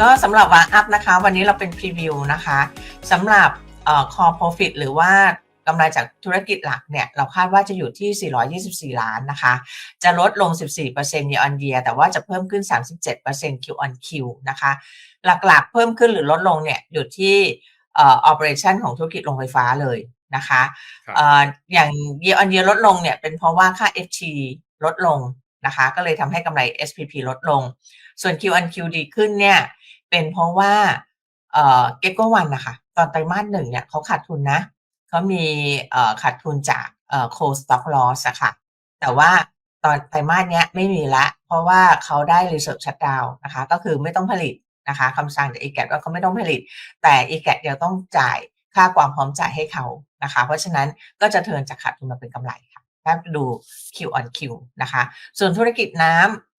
ก็สำหรับวาอัพนะคะ วันนี้เราเป็นพรีวิวนะคะสำหรับเอ่อ core profit หรือว่ากำไรจากธุรกิจหลักเนี่ย เราคาดว่าจะอยู่ที่ 424 ล้านนะคะ จะลดลง 14% year on year แต่ว่าจะเพิ่มขึ้น 37% Q on Q นะคะ หลักๆ เพิ่มขึ้นหรือลดลงเนี่ย อยู่ที่เอ่อ operation ของธุรกิจโรงไฟฟ้าเลยนะคะครับ เอ่ออย่าง year on year ลดลงเนี่ย เป็นเพราะว่าค่า FT ลดลงนะคะ ก็เลยทำให้กำไร SPP ลดลง ส่วน Q on Q ดีขึ้นเนี่ย เป็นเพราะว่าเอ่อ Gecko One นะคะตอนไตรมาสหนึ่งเนี่ยเขาขาดทุนนะเขามีขาดทุนจากเอ่อ cold stock loss อะค่ะ แต่ว่าตอนไตรมาสเนี้ยไม่มีละ เพราะว่าเขาได้ reserve shutdown นะคะ ก็คือไม่ต้องผลิตนะคะคำสั่งจาก EGAT ว่าเขาไม่ต้องผลิต แต่ EGAT ยังต้องจ่ายค่าความพร้อมจ่ายให้เขานะคะ เพราะฉะนั้นก็จะเทินจากขาดทุนมาเป็นกำไรค่ะถ้าดู Q on Q นะคะ ส่วนธุรกิจน้ำ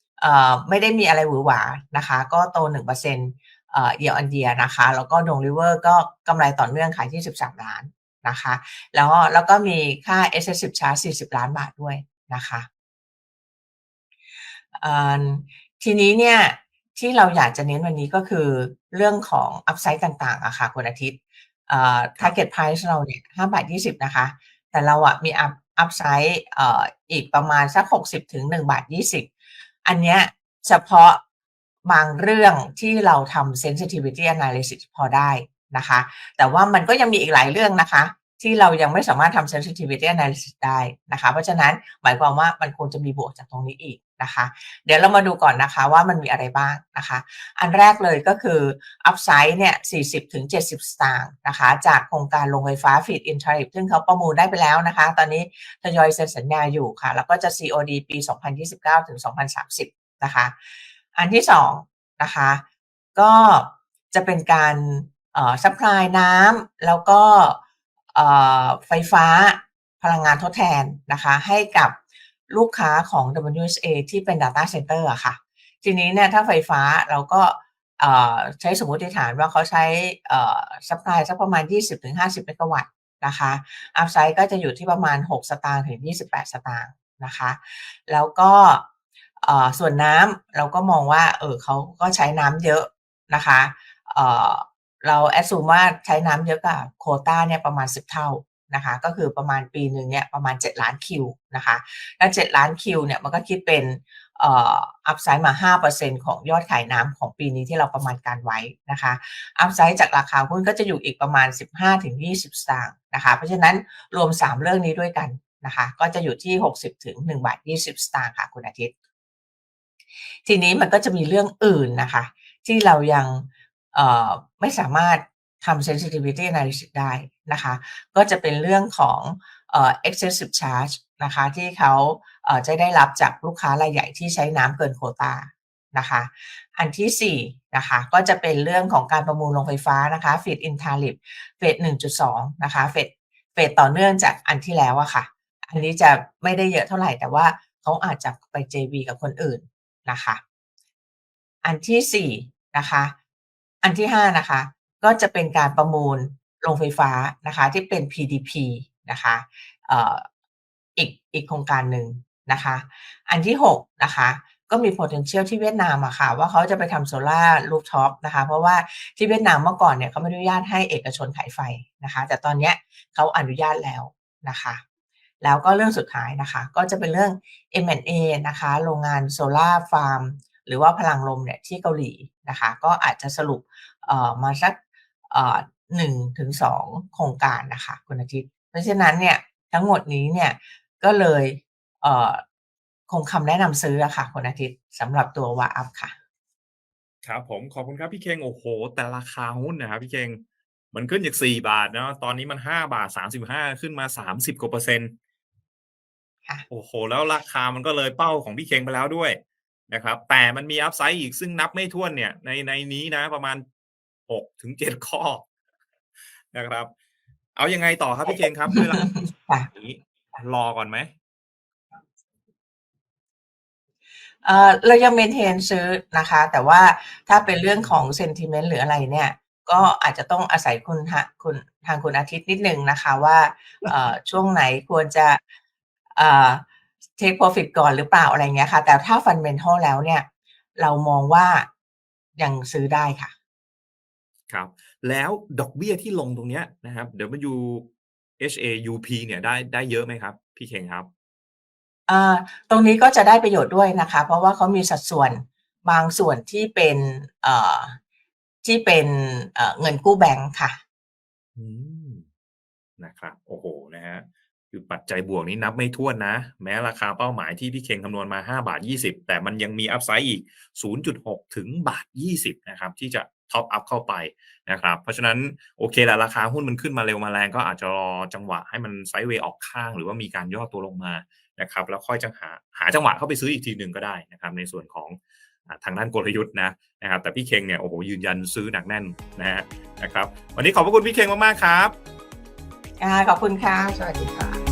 ไม่ได้มีอะไรหวือหวานะคะ ก็โต 1%เอ่อ year on year นะคะ แล้วก็ดงริเวอร์ก็กำไรต่อเนื่องขายที่ 13 ล้านนะคะ แล้วแล้วก็มีค่า s s 10 charge 40 ล้านบาทด้วยนะคะทีนี้เนี่ยที่เราอยากจะเน้นวันนี้ก็คือเรื่องของอัพไซด์ต่างๆอะค่ะคุณอาทิตย์ target price เราเนี่ย5บาท20นะคะ แต่เราอะมีอัพอัพไซด์อีกประมาณสัก60ถึง1บาท20 อันเนี้ยเฉพาะบางเรื่องที่เราทำ sensitivity analysis พอได้นะคะ แต่ว่ามันก็ยังมีอีกหลายเรื่องนะคะ ที่เรายังไม่สามารถทำ sensitivity analysis ได้นะคะ เพราะฉะนั้นหมายความว่ามันควรจะมีบวกจากตรงนี้อีก นะคะ เดี๋ยวเรามาดูก่อนนะคะว่ามันมีอะไรบ้างนะคะ อันแรกเลยก็คือ upside เนี่ย 40 ถึง 70 สตางค์นะคะ จากโครงการโรงไฟฟ้า feed in tariff ซึ่งเขาประมูลได้ไปแล้วนะคะ ตอนนี้ทยอยเซ็นสัญญาอยู่ค่ะ แล้วก็จะ COD ปี 2029 ถึง 2030 นะคะ อันที่สองนะคะ ก็จะเป็นการเอ่อ supply น้ำแล้วก็เอ่อไฟฟ้าพลังงานทดแทนนะคะ ให้กับ ลูกค้าของ WSA ที่เป็น Data Center อะค่ะ ทีนี้เนี่ยถ้าไฟฟ้าเราก็ใช้สมมติฐานว่าเขาใช้เอ่อ supply สักประมาณ 20-50เมกะวัตต์นะคะ upside ก็จะอยู่ที่ประมาณ 6 สตางค์ถึง 28 สตางค์นะคะ แล้วก็ส่วนน้ำเราก็มองว่าเออเขาก็ใช้น้ำเยอะนะคะเเราแอดซูมว่าใช้น้ำเยอะกับโคต้าเนี่ยประมาณ 10 เท่า นะคะก็คือประมาณปีหนึ่งเนี่ยประมาณ 7 ล้านคิวนะคะถ้า7ล้านคิวเนี่ยมันก็คิดเป็นอัพไซด์มา 5%ของยอดขายน้ำของปีนี้ที่เราประมาณการไว้นะคะอัพไซด์จากราคาหุ้นก็จะอยู่อีกประมาณ 15-20สตางค์นะคะเพราะฉะนั้นรวม 3 เรื่องนี้ด้วยกันนะคะก็จะอยู่ที่ 60ถึง1บาท20 สตางค์ค่ะคุณอาทิตย์ ทีนี้มันก็จะมีเรื่องอื่นนะคะ ที่เรายังไม่สามารถ ทำ sensitivity analysis ได้นะคะ ก็จะเป็นเรื่องของเอ่อ excessive charge นะคะ ที่เขาเอ่อจะได้รับจากลูกค้ารายใหญ่ที่ใช้น้ำเกินโควตานะคะอันที่สี่นะคะก็จะเป็นเรื่องของการประมูลโรงไฟฟ้านะคะ feed in tariff เฟส1.2นะคะเฟสเฟสต่อเนื่องจากอันที่แล้วอะค่ะ อันนี้จะไม่ได้เยอะเท่าไหร่แต่ว่าเขาอาจจะไป JV กับคนอื่นนะคะ อันที่สี่นะคะ อันที่ห้านะคะ ก็จะเป็นการประมูลโรงไฟฟ้านะคะที่เป็น PDP นะคะอีกอีกโครงการหนึ่งนะคะ อันที่หกนะคะก็มี potential ที่เวียดนามอะค่ะ ว่าเขาจะไปทำโซลาร์รูฟท็อปนะคะ เพราะว่าที่เวียดนามเมื่อก่อนเนี่ยเขาไม่อนุญาตให้เอกชนขายไฟนะคะ แต่ตอนเนี้ยเขาอนุญาตแล้วนะคะ แล้วก็เรื่องสุดท้ายนะคะ ก็จะเป็นเรื่อง M&A นะคะ โรงงานโซลาร์ฟาร์มหรือว่าพลังลมเนี่ยที่เกาหลีนะคะ ก็อาจจะสรุปมาสัก หนึ่งถึงสองโครงการนะคะคุณอาทิตย์ เพราะฉะนั้นเนี่ยทั้งหมดนี้เนี่ยก็เลยเอ่อคงคำแนะนำซื้ออะค่ะคุณอาทิตย์สำหรับตัววาอัพค่ะ ครับผมขอบคุณครับพี่เคงโอ้โห แต่ราคาหุ้นนะครับพี่เคงมันขึ้นจากสี่บาทเนาะตอนนี้มันห้าบาทสามสิบห้าขึ้นมาสามสิบกว่าเปอร์เซ็นต์ค่ะโอ้โห แล้วราคามันก็เลยเป้าของพี่เคงไปแล้วด้วยนะครับ แต่มันมีอัพไซด์อีกซึ่งนับไม่ถ้วนเนี่ย ในในนี้นะประมาณ หกถึงเจ็ดข้อนะครับ เอายังไงต่อครับพี่เคงครับด้วยราคาค่ะนี้รอก่อนไหมเอ่อเรายังเมนเทนซื้อนะคะ แต่ว่าถ้าเป็นเรื่องของ sentiment หรืออะไรเนี่ย ก็อาจจะต้องอาศัยคุณฮะคุณทางคุณอาทิตย์นิดนึงนะคะว่าเอ่อช่วงไหนควรจะเอ่อ take profit ก่อนหรือเปล่าอะไรเงี้ยค่ะ แต่ถ้า fundamental แล้วเนี่ย เรามองว่ายังซื้อได้ค่ะ ครับแล้วดอกเบี้ยที่ลงตรงเนี้ยนะครับ WHAUP เนี่ยได้ได้เยอะไหมครับ พี่เคนครับ?อ่าตรงนี้ก็จะได้ประโยชน์ด้วยนะคะ เพราะว่าเขามีสัดส่วนบางส่วนที่เป็นเอ่อที่เป็นเอ่อเงินกู้แบงก์ค่ะอืมนะครับโอ้โฮนะครับคือปัจจัยบวกนี้นับไม่ถ้วนนะ แม้ราคาเป้าหมายที่พี่เคนคำนวณมา5.20 แต่มันยังมีอัปไซด์อีก 0.6 ถึง1.20 นะครับ ที่จะ ท็อปอัปเข้าไปนะครับเพราะฉะนั้นโอเคแหละราคาหุ้นมันขึ้นมาเร็วมาแรงก็อาจจะรอจังหวะให้มันไซด์เวย์ออกข้าง หรือว่ามีการย่อตัวลงมานะครับแล้วค่อยจะหาหาจังหวะเข้าไปซื้ออีกทีหนึ่งก็ได้นะครับในส่วนของทางด้านกลยุทธ์นะนะครับแต่พี่เคนเนี่ยโอ้โฮยืนยันซื้อหนักแน่นนะครับนะครับวันนี้ขอบพระคุณพี่เคนมากๆครับค่ะขอบคุณค่ะสวัสดีค่ะ